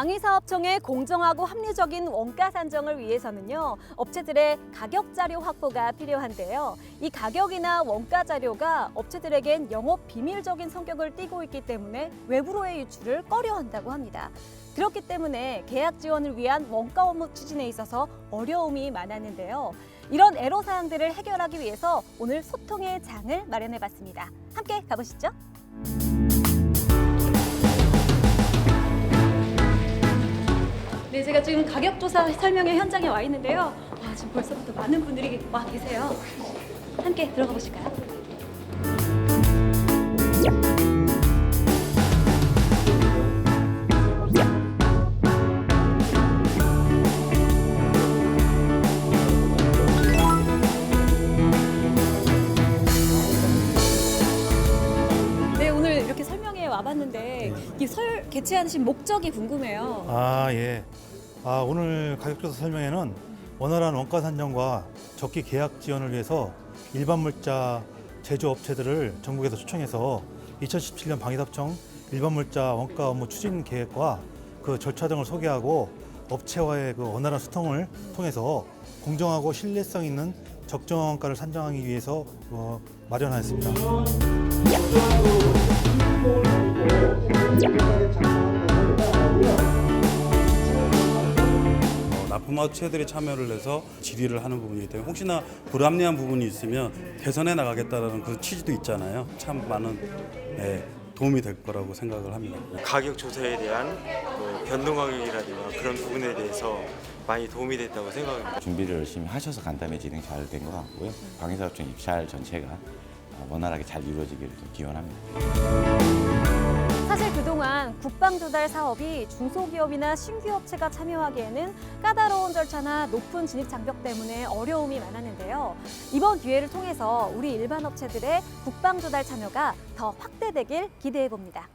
방위사업청의 공정하고 합리적인 원가 산정을 위해서는요, 업체들의 가격 자료 확보가 필요한데요. 이 가격이나 원가 자료가 업체들에겐 영업 비밀적인 성격을 띠고 있기 때문에 외부로의 유출을 꺼려한다고 합니다. 그렇기 때문에 계약 지원을 위한 원가 업무 추진에 있어서 어려움이 많았는데요. 이런 애로 사항들을 해결하기 위해서 오늘 소통의 장을 마련해 봤습니다. 함께 가보시죠. 가 지금 가격 조사 설명회 현장에 와 있는데요. 와, 지금 벌써부터 많은 분들이 와 계세요. 함께 들어가 보실까요? 네, 오늘 이렇게 설명회 와봤는데 이 설 개최하신 목적이 궁금해요. 아, 예. 아, 오늘 가격조사 설명회는 원활한 원가 산정과 적기 계약 지원을 위해서 일반 물자 제조업체들을 전국에서 초청해서 2017년 방위사업청 일반 물자 원가 업무 추진 계획과 그 절차 등을 소개하고 업체와의 그 원활한 소통을 통해서 공정하고 신뢰성 있는 적정 원가를 산정하기 위해서 어, 마련하였습니다. 어, 납품업체들이 참여를 해서 질의를 하는 부분이기 때문에 혹시나 불합리한 부분이 있으면 개선해 나가겠다라는 그 취지도 있잖아요. 참 많은 예, 도움이 될 거라고 생각을 합니다. 가격 조사에 대한 뭐 변동 가격이라든가 그런 부분에 대해서 많이 도움이 됐다고 생각합니다. 준비를 열심히 하셔서 간담회 진행 잘 된 것 같고요. 방위사업청 입찰 전체가 어, 원활하게 잘 이루어지기를 좀 기원합니다. 그동안 국방조달 사업이 중소기업이나 신규업체가 참여하기에는 까다로운 절차나 높은 진입 장벽 때문에 어려움이 많았는데요. 이번 기회를 통해서 우리 일반 업체들의 국방조달 참여가 더 확대되길 기대해 봅니다.